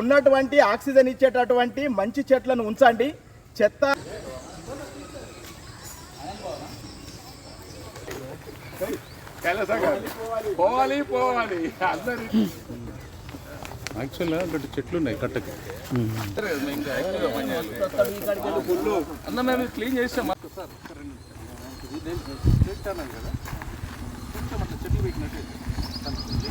ఉన్నటువంటి ఆక్సిజన్ ఇచ్చేటటువంటి మంచి చెట్లను ఉంచండి. చెత్త పోవాలి పోవాలి. అందరి యాక్చువల్గా అక్కడ చెట్లు ఉన్నాయి కట్టకి. అన్న మేము క్లీన్ చేసాం సార్ చెట్లు పెట్టినట్టు.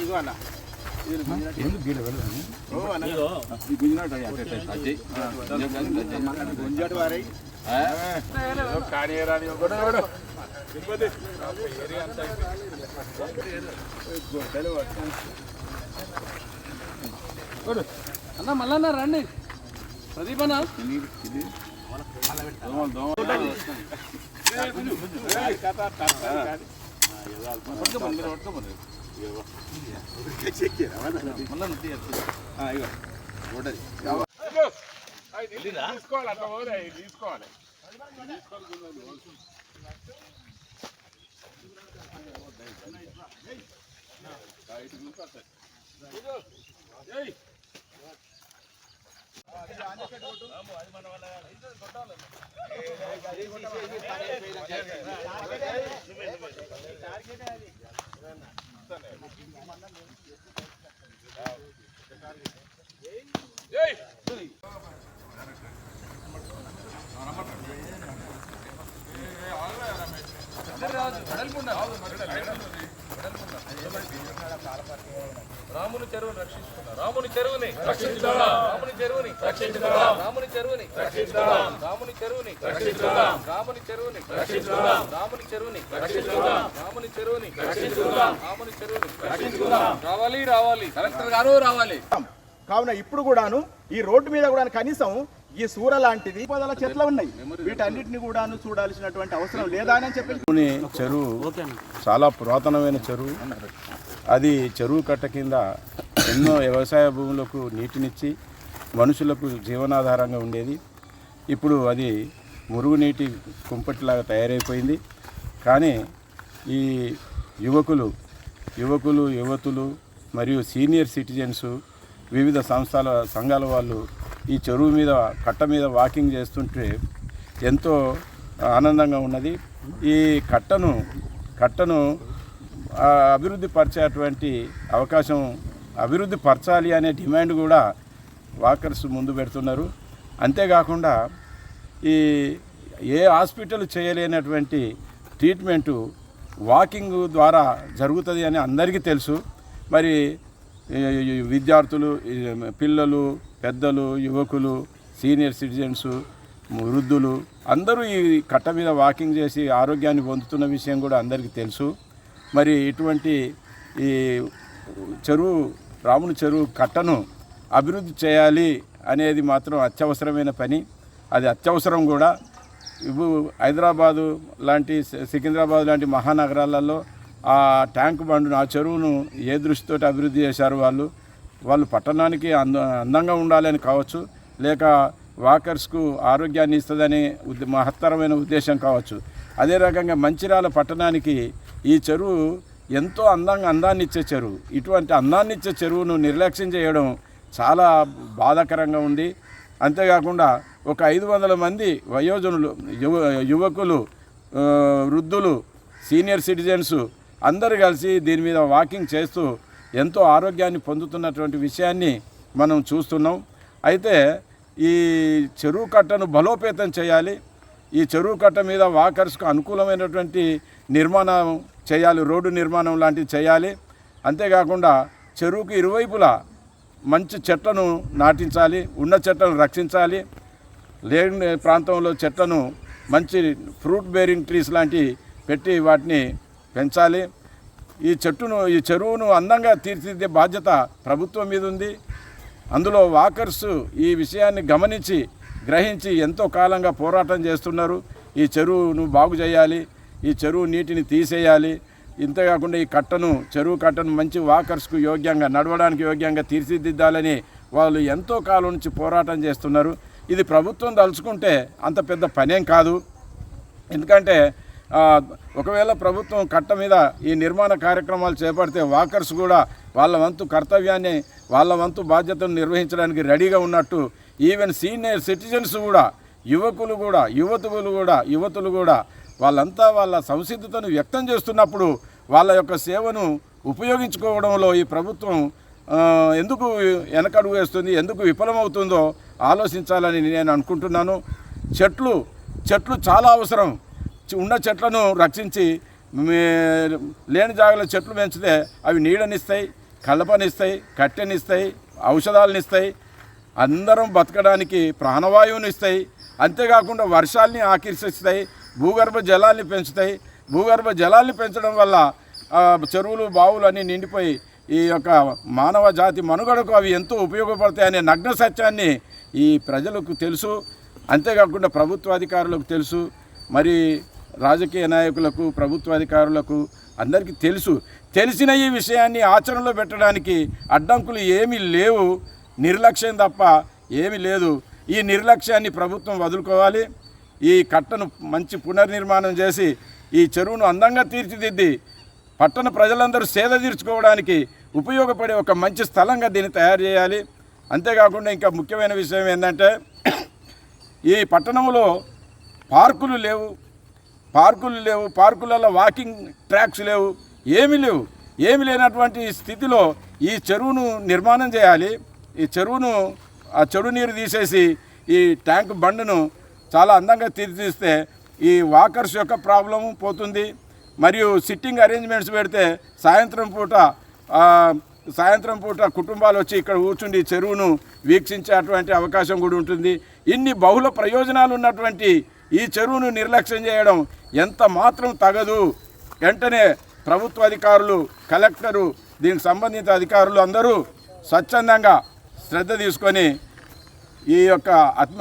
ఇదిగో అన్న. గుంజాటి వారై. కానీరాని ఒకడు తిరుపతి. అన్న మళ్ళా రండి. ప్రదీప్ అన్న. తీసుకోవాలి అట్లా పోరే తీసుకోవాలి రాముని చెరువుని రక్షించుకున్నా రాముని చెరువుని రక్షించుకున్నా రాముని చెరువుని రాముని చెరువుని రక్షించుకున్నా రాముని చెరువుని రక్షించుకున్నా రాముని చెరువుని రక్షించుకున్నా రాముని చెరువుని రక్షించుకున్నా రాముని చెరువుని రాముని చెరువుని రావాలి రావాలి. కలెక్టర్ గారు రావాలి. కావున ఇప్పుడు కూడాను ఈ రోడ్డు మీద కూడా కనీసం ఈ సూర లాంటిది. పదల చెట్లు ఉన్నాయి. వీటన్నిటిని కూడా చూడాల్సినటువంటి అవసరం లేదా అని చెప్పి చెరువు చాలా పురాతనమైన చెరువు. అది చెరువు కట్ట కింద ఎన్నో వ్యవసాయ భూములకు నీటినిచ్చి మనుషులకు జీవనాధారంగా ఉండేది. ఇప్పుడు అది మురుగునీటి కుంపటిలాగా తయారైపోయింది. కానీ ఈ యువకులు యువకులు యువతులు మరియు సీనియర్ సిటిజన్స్ వివిధ సంస్థల సంఘాల వాళ్ళు ఈ చెరువు మీద కట్ట మీద వాకింగ్ చేస్తుంటే ఎంతో ఆనందంగా ఉన్నది. ఈ కట్టను కట్టను అభివృద్ధి పరిచేటువంటి అవకాశం అభివృద్ధి పరచాలి అనే డిమాండ్ కూడా వాకర్స్ ముందు పెడుతున్నారు. అంతేకాకుండా ఈ ఏ హాస్పిటల్ చేయలేనటువంటి ట్రీట్మెంటు వాకింగ్ ద్వారా జరుగుతుంది అని అందరికీ తెలుసు. మరి విద్యార్థులు పిల్లలు పెద్దలు యువకులు సీనియర్ సిటిజన్స్ వృద్ధులు అందరూ ఈ కట్ట మీద వాకింగ్ చేసి ఆరోగ్యాన్ని పొందుతున్న విషయం కూడా అందరికీ తెలుసు. మరి ఇటువంటి ఈ చెరువు రాముని చెరువు కట్టను అభివృద్ధి చేయాలి అనేది మాత్రం అత్యవసరమైన పని. అది అత్యవసరం కూడా. ఇప్పుడు హైదరాబాదు లాంటి సికింద్రాబాద్ లాంటి మహానగరాలలో ఆ ట్యాంక్ బండును ఆ చెరువును ఏ దృష్టితో అభివృద్ధి చేశారు వాళ్ళు? వాళ్ళు పట్టణానికి అంద అందంగా ఉండాలని కావచ్చు లేక వాకర్స్కు ఆరోగ్యాన్ని ఇస్తుందని మహత్తరమైన ఉద్దేశం కావచ్చు. అదే రకంగా మంచిర్యాల పట్టణానికి ఈ చెరువు ఎంతో అందంగా అందాన్ని ఇచ్చే చెరువు. ఇటువంటి అందాన్ని ఇచ్చే చెరువును నిర్లక్ష్యం చేయడం చాలా బాధాకరంగా ఉంది. అంతేకాకుండా ఒక ఐదు వందల మంది వయోజనులు యువ యువకులు వృద్ధులు సీనియర్ సిటిజన్స్ అందరూ కలిసి దీని మీద వాకింగ్ చేస్తూ ఎంతో ఆరోగ్యాన్ని పొందుతున్నటువంటి విషయాన్ని మనం చూస్తున్నాం. అయితే ఈ చెరువు కట్టను బలోపేతం చేయాలి. ఈ చెరువు కట్ట మీద వాకర్స్కు అనుకూలమైనటువంటి నిర్మాణం చేయాలి. రోడ్డు నిర్మాణం లాంటివి చేయాలి. అంతేకాకుండా చెరువుకు ఇరువైపులా మంచి చెట్లను నాటించాలి. ఉన్న చెట్లను రక్షించాలి. లేని ప్రాంతంలో చెట్లను మంచి ఫ్రూట్ బేరింగ్ ట్రీస్ లాంటివి పెట్టి వాటిని పెంచాలి. ఈ చెట్టును ఈ చెరువును అందంగా తీర్చిదిద్దే బాధ్యత ప్రభుత్వం మీద ఉంది. అందులో వాకర్స్ ఈ విషయాన్ని గమనించి గ్రహించి ఎంతో కాలంగా పోరాటం చేస్తున్నారు. ఈ చెరువును బాగు చేయాలి ఈ చెరువు నీటిని తీసేయాలి. ఇంతేకాకుండా ఈ కట్టను చెరువు కట్టను మంచి వాకర్స్కు యోగ్యంగా నడవడానికి యోగ్యంగా తీర్చిదిద్దాలని వాళ్ళు ఎంతో కాలం నుంచి పోరాటం చేస్తున్నారు. ఇది ప్రభుత్వం తలుచుకుంటే అంత పెద్ద పనేం కాదు. ఎందుకంటే ఒకవేళ ప్రభుత్వం కట్ట మీద ఈ నిర్మాణ కార్యక్రమాలు చేపడితే వాకర్స్ కూడా వాళ్ళ వంతు కర్తవ్యాన్ని వాళ్ళ వంతు బాధ్యతను నిర్వహించడానికి రెడీగా ఉన్నట్టు ఈవెన్ సీనియర్ సిటిజన్స్ కూడా యువకులు కూడా యువతులు కూడా యువతులు కూడా వాళ్ళంతా వాళ్ళ సంసిద్ధతను వ్యక్తం చేస్తున్నప్పుడు వాళ్ళ యొక్క సేవను ఉపయోగించుకోవడంలో ఈ ప్రభుత్వం ఎందుకు వెనకడుగు వేస్తుంది ఎందుకు విఫలమవుతుందో ఆలోచించాలని నేను అనుకుంటున్నాను. చెట్లు చెట్లు చాలా అవసరం. ఉన్న చెట్లను రక్షించి లేని జాగాలో చెట్లు పెంచితే అవి నీడనిస్తాయి కలపనిస్తాయి కట్టెనిస్తాయి ఔషధాలను ఇస్తాయి అందరం బతకడానికి ప్రాణవాయువుని ఇస్తాయి. అంతేకాకుండా వర్షాల్ని ఆకర్షిస్తాయి భూగర్భ జలాల్ని పెంచుతాయి. భూగర్భ జలాల్ని పెంచడం వల్ల చెరువులు బావులు అన్నీ నిండిపోయి ఈ యొక్క మానవ జాతి మనుగడకు అవి ఎంతో ఉపయోగపడతాయనే నగ్న సత్యాన్ని ఈ ప్రజలకు తెలుసు. అంతేకాకుండా ప్రభుత్వ అధికారులకు తెలుసు. మరి రాజకీయ నాయకులకు ప్రభుత్వ అధికారులకు అందరికీ తెలుసు. తెలిసిన ఈ విషయాన్ని ఆచరణలో పెట్టడానికి అడ్డంకులు ఏమీ లేవు. నిర్లక్ష్యం తప్ప ఏమీ లేదు. ఈ నిర్లక్ష్యాన్ని ప్రభుత్వం వదులుకోవాలి. ఈ కట్టను మంచి పునర్నిర్మాణం చేసి ఈ చెరువును అందంగా తీర్చిదిద్ది పట్టణ ప్రజలందరూ సేద తీర్చుకోవడానికి ఉపయోగపడే ఒక మంచి స్థలంగా దీన్ని తయారు చేయాలి. అంతేకాకుండా ఇంకా ముఖ్యమైన విషయం ఏంటంటే ఈ పట్టణంలో పార్కులు లేవు. పార్కులు లేవు పార్కులలో వాకింగ్ ట్రాక్స్ లేవు ఏమీ లేవు. ఏమి లేనటువంటి స్థితిలో ఈ చెరువును నిర్మాణం చేయాలి. ఈ చెరువును ఆ చెడు నీరు తీసేసి ఈ ట్యాంక్ బండ్ను చాలా అందంగా తీర్చిస్తే ఈ వాకర్స్ యొక్క ప్రాబ్లము పోతుంది. మరియు సిట్టింగ్ అరేంజ్మెంట్స్ పెడితే సాయంత్రం పూట సాయంత్రం పూట కుటుంబాలు వచ్చి ఇక్కడ కూర్చుండి చెరువును వీక్షించేటువంటి అవకాశం కూడా ఉంటుంది. ఇన్ని బహుళ ప్రయోజనాలు ఉన్నటువంటి ఈ చెరువును నిర్లక్ష్యం చేయడం ఎంత మాత్రం తగదు. వెంటనే ప్రభుత్వ అధికారులు కలెక్టరు దీనికి సంబంధిత అధికారులు అందరూ స్వచ్ఛందంగా శ్రద్ధ తీసుకొని ఈ యొక్క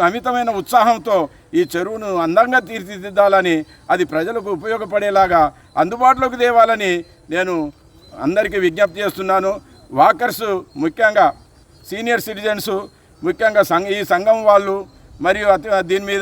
అమితమైన ఉత్సాహంతో ఈ చెరువును అందంగా తీర్చిదిద్దాలని అది ప్రజలకు ఉపయోగపడేలాగా అందుబాటులోకి తేవాలని నేను అందరికీ విజ్ఞప్తి చేస్తున్నాను. వాకర్స్ ముఖ్యంగా సీనియర్ సిటిజన్స్ ముఖ్యంగా సంఘ ఈ సంఘం వాళ్ళు మరియు అతి- దీని మీద